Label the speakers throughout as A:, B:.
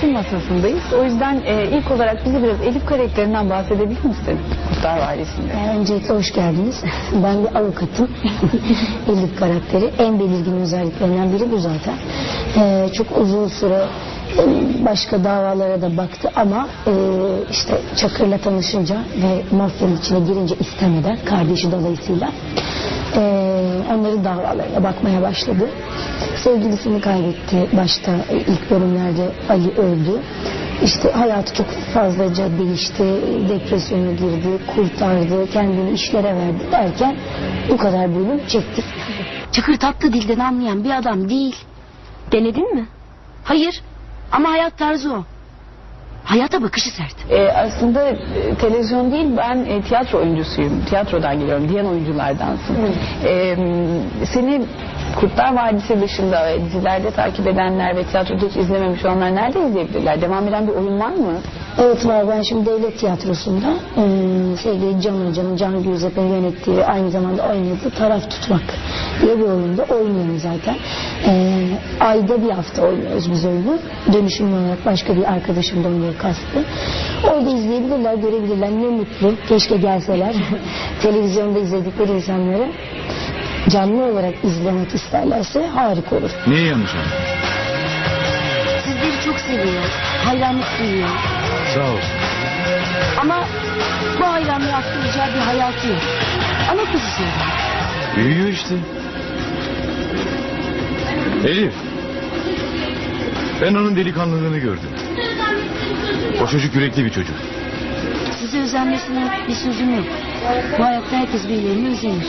A: karşısındayız. O yüzden e, ilk olarak bize biraz Elif karakterinden bahsedebilir misin? Kurtlar Vadisi'nde.
B: Yani öncelikle hoş geldiniz. Ben bir avukatım. Elif karakteri. En belirgin özelliklerinden biri bu zaten. Ee, çok uzun süre e, başka davalara da baktı ama e, işte Çakır'la tanışınca ve mafyanın içine girince istemeden kardeşi dolayısıyla e, onların davalarına bakmaya başladı. Sevgilisini kaybetti başta ilk bölümlerde Ali öldü. İşte hayatı çok fazlaca değişti, depresyona girdi, kurtardı, kendini işlere verdi derken bu kadar bölüm çektik.
C: Çakır tatlı dilden anlayan bir adam değil. Denedin mi? Hayır. Ama hayat tarzı o. Hayata bakışı sert.
A: E, aslında e, televizyon değil ben e, tiyatro oyuncusuyum. Tiyatrodan geliyorum. Diyen oyunculardansın. E, seni Kurtlar Vadisi dışında e, dizilerde takip edenler ve tiyatroda hiç izlememiş olanlar nerede izleyebilirler? Devam eden bir oyun var mı?
B: Evet var ben şimdi devlet tiyatrosunda eee, sevgili Can Hoca'nın, Can Gürzap'ın yönettiği aynı zamanda oynadığı Taraf Tutmak diye bir oyunda oynuyorum zaten. Eee, ayda bir hafta oynuyoruz biz oyunu. Dönüşümlü olarak başka bir arkadaşım da oynuyor kastı. Orada izleyebilirler, görebilirler. Ne mutlu. Keşke gelseler. Televizyonda izledikleri insanları canlı olarak izlemek isterlerse harika olur.
D: Niye yanlış anladın?
C: Sizleri çok seviyor. Hayranlık duyuyor.
D: Sağ olsun.
C: Ama bu hayranlığı aktaracağı bir hayatı yok. Ana kızı seviyor.
D: Büyüyor işte. Elif. Ben onun delikanlılığını gördüm. O çocuk yürekli bir çocuk.
C: Size özenmesine bir sözüm yok. Bu hayatta herkes birilerine özenir.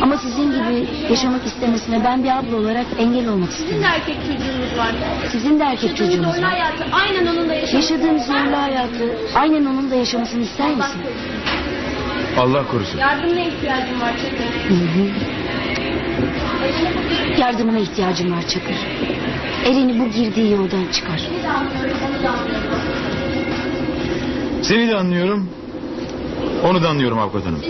C: Ama sizin gibi yaşamak istemesine ben bir abla olarak engel olmak
E: Sizin
C: istedim.
E: de erkek çocuğunuz var.
C: Sizin de erkek çocuğunuz
E: Zorlu
C: var.
E: hayatı aynen onun da yaşaması.
C: Yaşadığın zorlu hayatı aynen onun da yaşamasını ister misin?
D: Allah korusun.
E: Yardımına ihtiyacım var Çakır.
C: Yardımına ihtiyacım var Çakır. Elini bu girdiği yoldan çıkar.
D: Seni de anlıyorum. Onu da anlıyorum avukat hanım.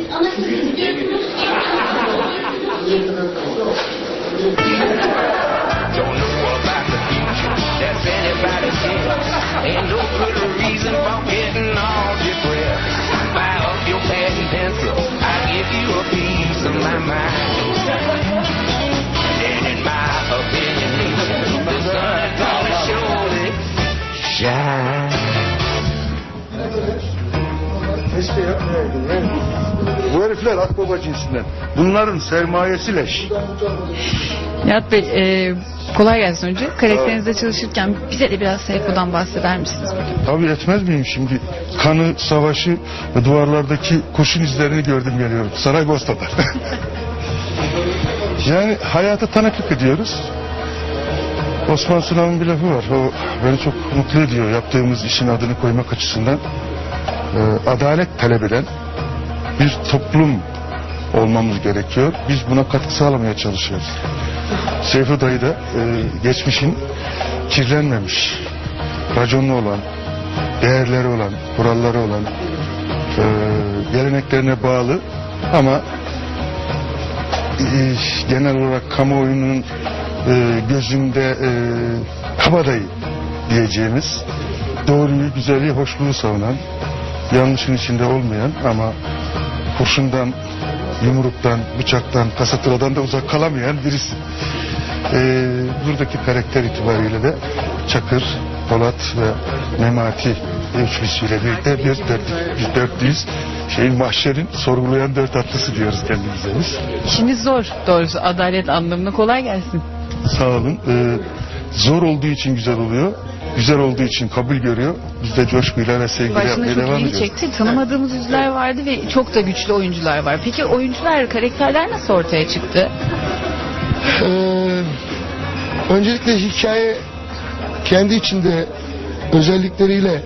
F: Bu herifler akbaba cinsinden. Bunların sermayesi leş.
G: Nihat Bey e, kolay gelsin önce. Karakterinizde çalışırken bize de biraz Seyfo'dan bahseder misiniz?
F: Tabii etmez miyim şimdi? Kanı, savaşı ve duvarlardaki kurşun izlerini gördüm geliyorum. Saraybosna'da. yani hayata tanıklık ediyoruz. Osman Sunal'ın bir lafı var. O beni çok mutlu ediyor yaptığımız işin adını koymak açısından. Ee, adalet talep eden bir toplum olmamız gerekiyor. Biz buna katkı sağlamaya çalışıyoruz. Seyfi Dayı da e, geçmişin kirlenmemiş, raconlu olan, değerleri olan, kuralları olan, e, geleneklerine bağlı ama e, genel olarak kamuoyunun e, gözünde e, kabadayı diyeceğimiz doğruyu, güzeli, hoşluğu savunan, yanlışın içinde olmayan ama kurşundan, yumruktan, bıçaktan, kasatıradan da uzak kalamayan birisi. Ee, buradaki karakter itibariyle de Çakır, Polat ve Memati üçlüsüyle birlikte bir dört, biz dörtlüyüz. Şeyin mahşerin sorgulayan dört atlısı diyoruz kendimize biz.
G: İşiniz zor doğrusu adalet anlamında kolay gelsin.
F: Sağ olun. Ee, zor olduğu için güzel oluyor. Güzel olduğu için kabul görüyor. Biz de coşkuyla ve sevgiyle
G: Başında
F: yapmaya
G: çok
F: devam
G: ilgi
F: ediyoruz.
G: çekti. Tanımadığımız yüzler vardı ve çok da güçlü oyuncular var. Peki oyuncular, karakterler nasıl ortaya çıktı?
H: Ee, öncelikle hikaye kendi içinde özellikleriyle,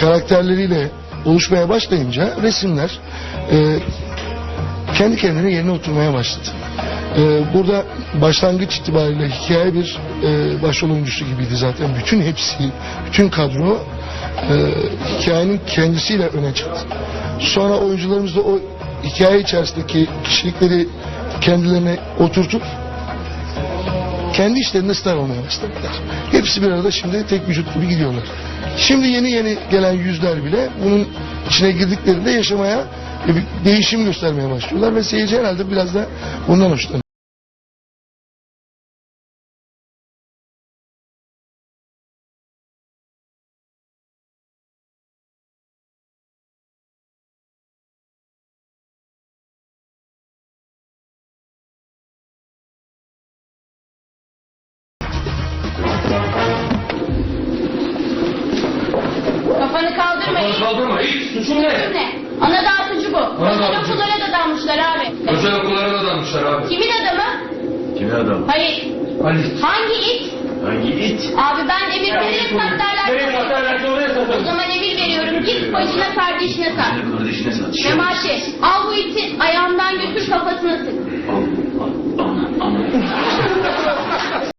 H: karakterleriyle oluşmaya başlayınca resimler e, kendi kendine yerine oturmaya başladı. Ee, burada başlangıç itibariyle hikaye bir e, başrol oyuncusu gibiydi zaten. Bütün hepsi, bütün kadro e, hikayenin kendisiyle öne çıktı. Sonra oyuncularımız da o hikaye içerisindeki kişilikleri kendilerine oturtup kendi işlerinde star olmaya başladılar. Hepsi bir arada şimdi tek vücut gibi gidiyorlar. Şimdi yeni yeni gelen yüzler bile bunun içine girdiklerinde yaşamaya bir değişim göstermeye başlıyorlar ve seyirci herhalde biraz da bundan hoşlanıyor.
I: Kaldırma hiç suçum ne?
E: Ne? Ana dağıtıcı bu.
I: Ana
E: Özel
I: dağıtıcı.
E: okullara da dalmışlar abi.
I: Özel okullara da danmışlar abi.
E: Kimin adamı?
D: Kimi adam?
E: Hayır.
I: Ali.
E: Hangi it?
D: Hangi it?
E: Abi ben emir veririm.
I: Benim haberlerle oraya
E: O
I: satalım.
E: zaman emir veriyorum. Git bacına kardeşine sar.
D: Kardeşine sat.
E: Memati al bu iti ayağından götür kafasına sık.